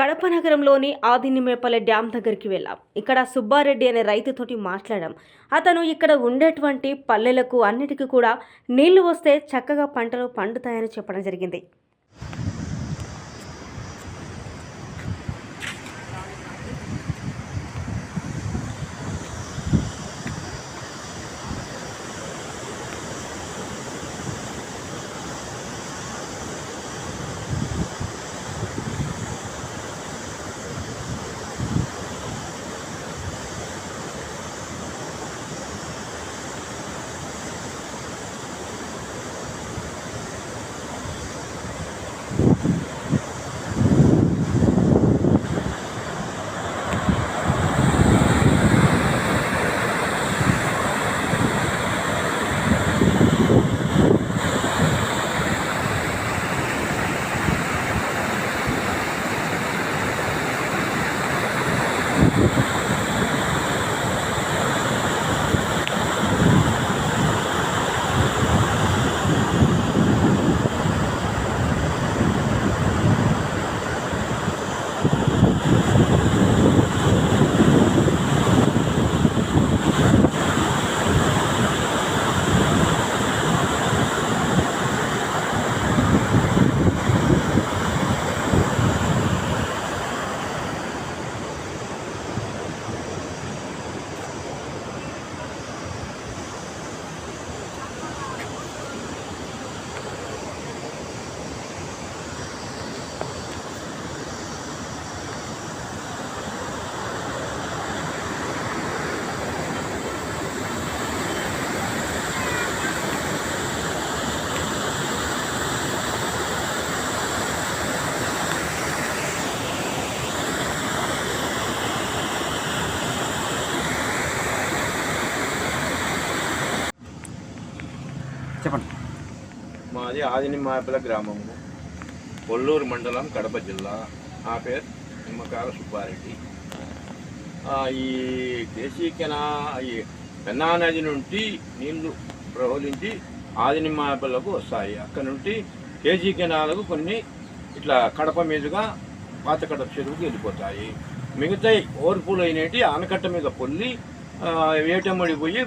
కడప నగరంలోని ఆదినిమేపల్లె డ్యామ్ దగ్గరికి వెళ్ళాం. ఇక్కడ సుబ్బారెడ్డి అనే రైతుతోటి మాట్లాడాం. అతను ఇక్కడ ఉండేటువంటి పల్లెలకు అన్నిటికీ కూడా నీళ్ళు వస్తే చక్కగా పంటలు పండుతాయని చెప్పడం జరిగింది. చెప్పండి. మాది ఆదినిమాపల గ్రామము. కొల్లూరు మండలం కడప జిల్లా. నా పేరు నిమ్మకాల సుబ్బారెడ్డి. ఈ కేసీ కెనా ఈ పెన్నా నది నుండి నీళ్ళు ప్రవహించి ఆదినిమాపలకు వస్తాయి. అక్కడ నుండి కేజీ కెనాలకు కొన్ని ఇట్లా కడప మీదుగా పాత కడప చెరువుకి వెళ్ళిపోతాయి. మిగతా ఓర్పులు అయినవి ఆనకట్ట మీద పొల్లి వేటమడిపోయి వేటమ్మడి పోయి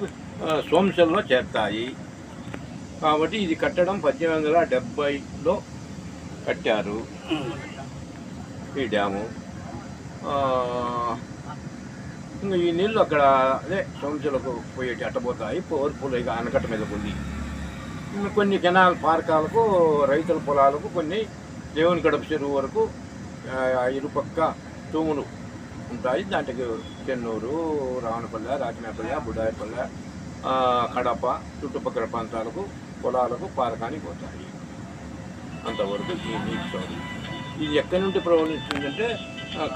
కాబట్టి ఇది కట్టడం పద్దెనిమిది వందల డెబ్బైలో కట్టారు. ఈ డ్యాము. ఇంకా ఈ నీళ్ళు అక్కడ అదే సముద్రాలకు పోయేటి అట్టబోతాయి. పవర్ఫుల్ ఇక ఆనకట్ట మీద ఉంది. కొన్ని కెనాల్ పార్కాలకు రైతుల పొలాలకు కొన్ని దేవుని గడప చెరువు వరకు ఇరుపక్క తూములు ఉంటాయి. దాంట్లోకి చెన్నూరు రావణపల్లె రాజమేపల్లె బుడాయిపల్లె కడప చుట్టుపక్కల ప్రాంతాలకు పొలాలకు పారకానికి పోతాయి. అంతవరకు ఈ నీటి ఇది ఎక్కడి నుండి ప్రవహిస్తుందంటే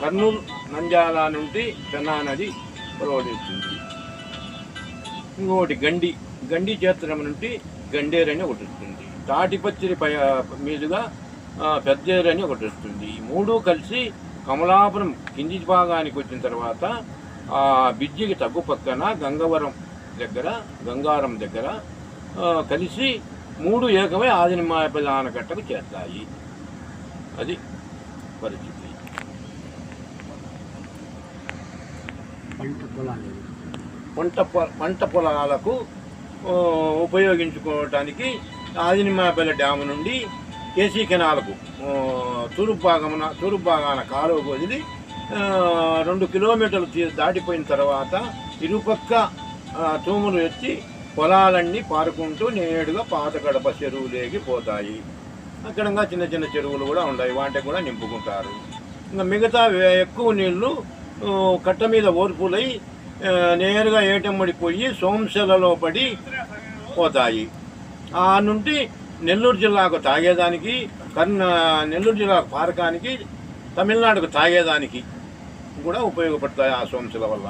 కర్నూలు నంద్యాల నుండి చెన్నా నది ప్రవహిస్తుంది ఇంకొకటి గండి గండి క్షేత్రం నుండి గండేరు అని ఒకటి వస్తుంది. తాటిపత్రి పై మీదుగా పెద్దేరని పెద్దేరు అని ఒకటి వస్తుంది. ఈ మూడు కలిసి కమలాపురం కింది భాగానికి వచ్చిన తర్వాత ఆ బిజ్జికి తగ్గు పక్కన గంగవరం దగ్గర గంగారం దగ్గర కలిసి మూడు ఏకమై ఆదినిమాయపల్లి ఆనకట్టకు చేస్తాయి. అది పరిస్థితి. పంట పొలాలు. పంట పంట పొలాలకు ఉపయోగించుకోవటానికి ఆదినిమాయపల్లి డ్యాము నుండి కేసీ కెనాలకు తూర్పు భాగమున తూర్పు భాగాన కాలువకు వదిలి రెండు కిలోమీటర్లు దాటిపోయిన తర్వాత ఇరుపక్క తూములు ఎత్తి పొలాలన్నీ పారుకుంటూ నేరుగా పాత గడప చెరువులేకి పోతాయి. అక్కడ చిన్న చిన్న చెరువులు కూడా ఉన్నాయి వాటికి కూడా నింపుకుంటారు. ఇంకా మిగతా ఎక్కువ నీళ్ళు కట్ట మీద ఓర్పులై నేరుగా ఏటమ్మడిపోయి సోంశలలో పడి పోతాయి. ఆ నుండి నెల్లూరు జిల్లాకు తాగేదానికి కర్ణ నెల్లూరు జిల్లాకు పారకానికి తమిళనాడుకు తాగేదానికి కూడా ఉపయోగపడతాయి ఆ సోంశల వల్ల.